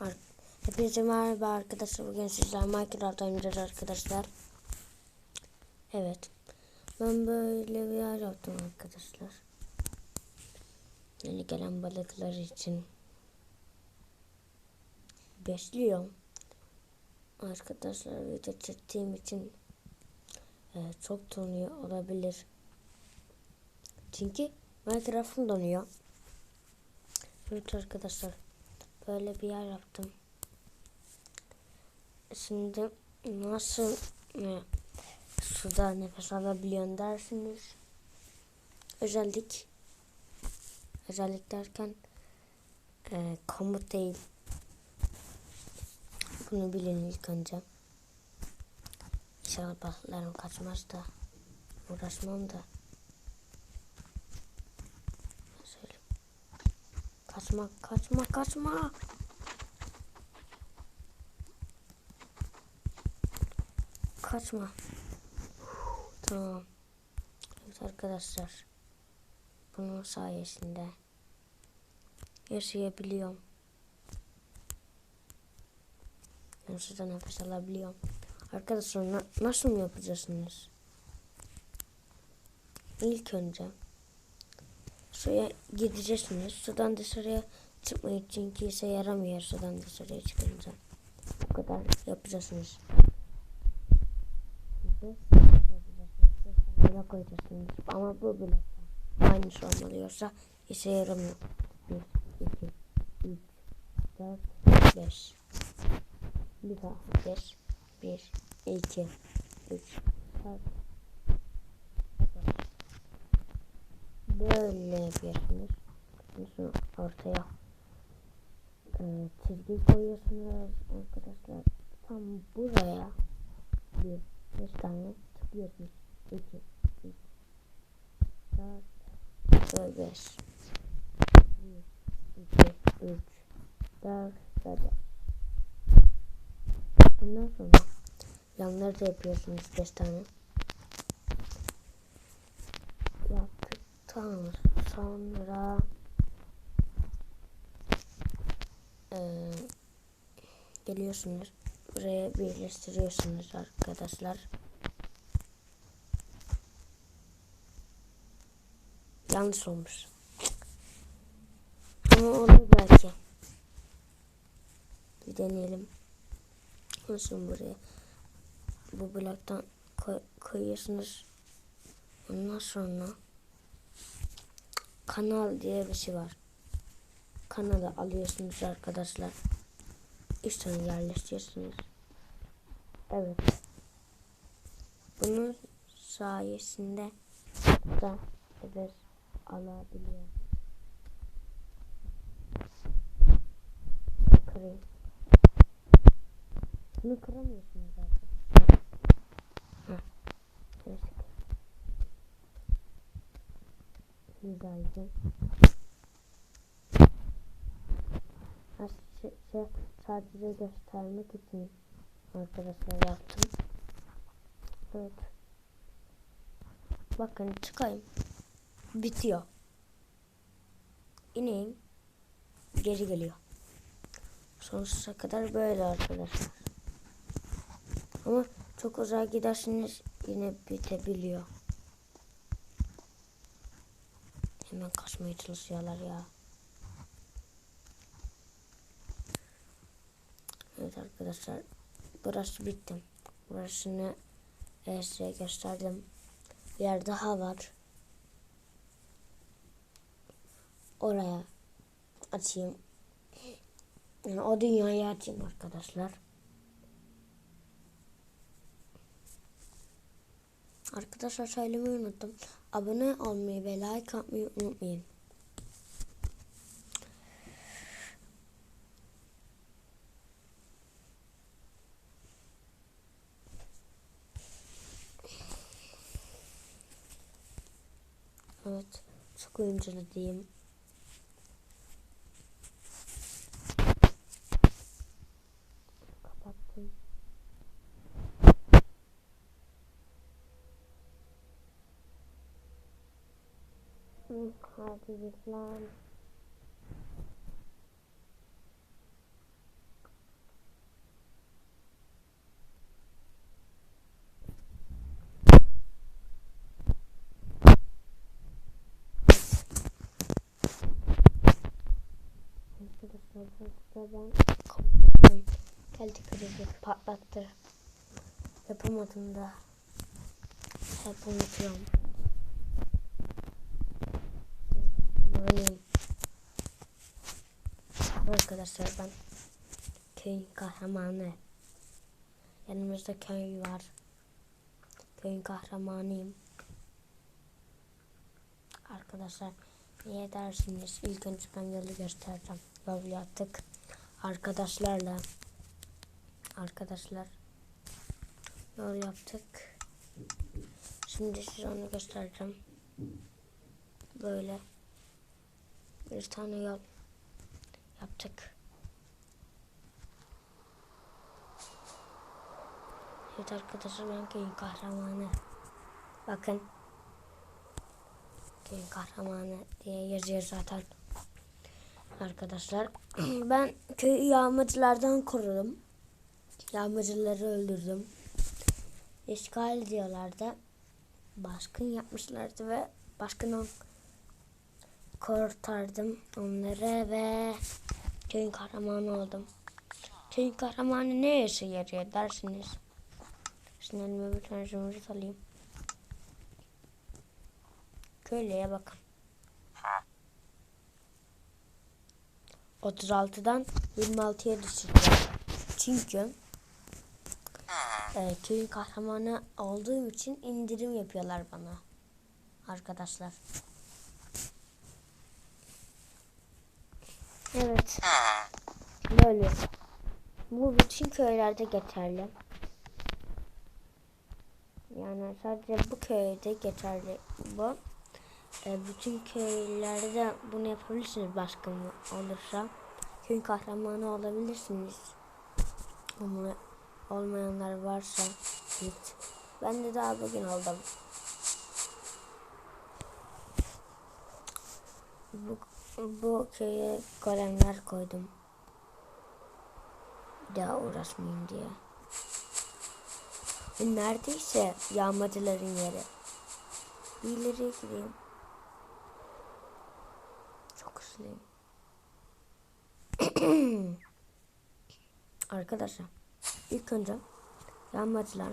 Ar- Hepinize merhaba arkadaşlar. Bugün sizler Minecraft oynayacağız arkadaşlar. Evet. Ben böyle bir yer yaptım arkadaşlar. Yeni gelen balıklar için. Besliyorum. Arkadaşlar video çektiğim için e, çok donuyor olabilir. Çünkü Minecraft'ım donuyor. Evet arkadaşlar. Böyle bir yer yaptım. Şimdi nasıl e, suda nefes alabiliyorsun dersiniz. Özellik özellik derken e, komut değil. Bunu bilin ilk önce. İnşallah balıklarım kaçmaz da uğraşmam da. Kaçma, kaçma, kaçma. Kaçma. Tamam. Evet arkadaşlar. Bunun sayesinde yaşayabiliyorum. Ben suda nefes alabiliyorum. Arkadaşlar na- nasıl mı yapacaksınız? İlk önce suya gideceksiniz. Sudan dışarıya çıkmayın çünkü işe yaramıyor sudan dışarıya çıkınca. Bu kadar yapacaksınız. Buna koyacaksınız. Ama bu bile aynısı olmalı yoksa işe yaramıyor. 1, 2, 3, 4, 5. Bir daha 5, 1, 2, 3, 4, Böyle yapıyorsunuz. Sonra ortaya e, çizgi koyuyorsunuz arkadaşlar. Tam buraya bir beş tane tıklıyorsunuz. İki, üç, dört ve beş. Bir, iki, üç, dört ve beş. Bundan sonra yanları da yapıyorsunuz beş tane. Yaptıktan sonra eee geliyorsunuz. Buraya birleştiriyorsunuz arkadaşlar. Yanlış olmuş. Ama olur belki. Bir deneyelim. Olsun buraya. Bu bloktan koy, koyuyorsunuz. Ondan sonra kanal diye bir şey var. Kanalı alıyorsunuz arkadaşlar. Üstüne yerleştiriyorsunuz. Evet. Bunun sayesinde da evet alabiliyor. Kırayım. Bunu kıramıyorsunuz arkadaşlar. Heh. Şöyle sıkayım. Ha, şey, şey, sadece göstermek için arkadaşlar yaptım. Evet. Bakın çıkayım. Bitiyor. İneyim. Geri geliyor. Sonsuza kadar böyle arkadaşlar. Ama çok uzağa giderseniz yine bitebiliyor. Hemen kaçmaya çalışıyorlar ya. Evet arkadaşlar. Burası bitti. Burasını e, size gösterdim. Bir yer daha var. Oraya açayım. Yani o dünyayı açayım arkadaşlar. Arkadaşlar söylemeyi unuttum. Abone olmayı ve like atmayı unutmayın. Evet. Çok oyuncalı diyeyim. Hadi git lan. ben geldi krizi patlattı. Yapamadım da. Hep unutuyorum. Malum. Arkadaşlar ben köyün kahramanı. Yanımızda köy var. Köyün kahramanıyım. Arkadaşlar niye dersiniz? İlk önce ben yolu göstereceğim. Yol yaptık. Arkadaşlarla. Arkadaşlar. Yol yaptık. Şimdi size onu göstereceğim. Böyle. Bir tane yol yaptık. Evet arkadaşlar ben köyün kahramanı. Bakın. Köyün kahramanı diye yazıyor zaten. Arkadaşlar ben köyü yağmacılardan korudum. Yağmacıları öldürdüm. İşgal ediyorlardı. Baskın yapmışlardı ve baskını kurtardım onları ve köyün kahramanı oldum. Köyün kahramanı ne işe yarıyor dersiniz? Şimdi elime bir tane zümrüt alayım. Köylüye bakın. 36'dan 26'ya düşürüyor. Çünkü e, köyün kahramanı olduğum için indirim yapıyorlar bana. Arkadaşlar. Evet. Böyle. Bu bütün köylerde geçerli. Yani sadece bu köyde geçerli bu. E, bütün köylerde bunu yapabilirsiniz mı olursa. Köyün kahramanı olabilirsiniz. Ama olmayanlar varsa git. Ben de daha bugün oldum. Bu, bu köye golemler koydum. Bir daha uğraşmayayım diye. Neredeyse yağmacıların yeri. Bir ileriye. Çok hızlıyım. Arkadaşlar ilk önce yağmacılar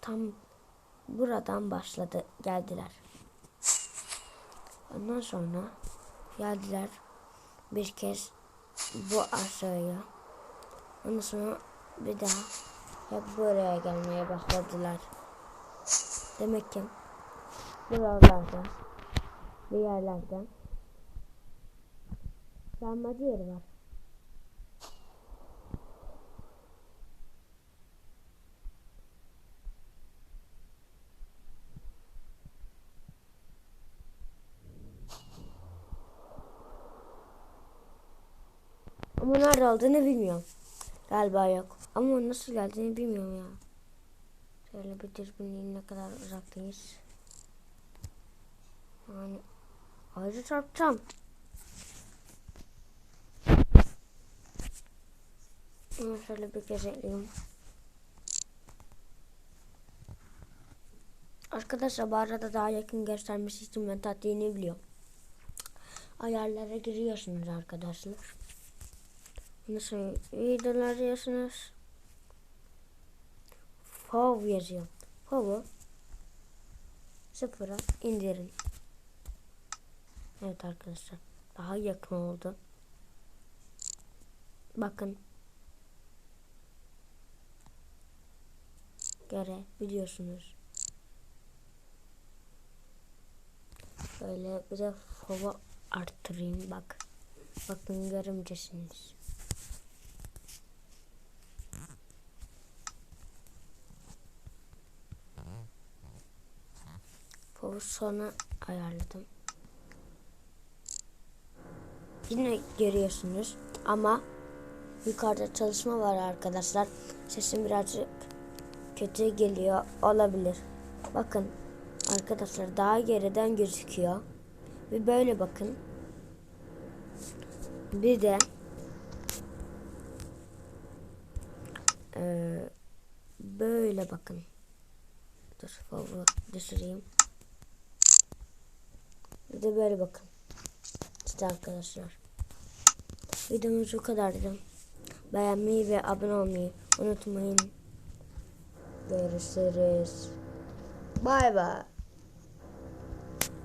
tam buradan başladı geldiler. Ondan sonra geldiler bir kez bu aşağıya. Ondan sonra bir daha hep buraya gelmeye başladılar. Demek ki buralarda bir yerlerde yağmacı yeri var. Ama nerede olduğunu bilmiyorum. Galiba yok. Ama nasıl geldiğini bilmiyorum ya. Şöyle bir dürbünün ne kadar uzaktayız. Yani ayrı çarpacağım. Ama şöyle bir kez ekleyeyim. Arkadaşlar bu arada daha yakın göstermesi için ben taktiğini biliyorum. Ayarlara giriyorsunuz arkadaşlar. Nasıl videolar diyorsunuz? Fav yazıyor. Fav'ı sıfıra indirin. Evet arkadaşlar. Daha yakın oldu. Bakın. Görebiliyorsunuz. Böyle bir de fava arttırayım bak. Bakın görümcesiniz. Fava sona ayarladım. Yine görüyorsunuz ama yukarıda çalışma var arkadaşlar. Sesim birazcık kötü geliyor olabilir. Bakın arkadaşlar daha geriden gözüküyor. Bir böyle bakın. Bir de böyle bakın. Dur favori düşüreyim. Bir de böyle bakın. İşte arkadaşlar. Videomuz bu kadardı. Beğenmeyi ve abone olmayı unutmayın. Görüşürüz. Bay bay.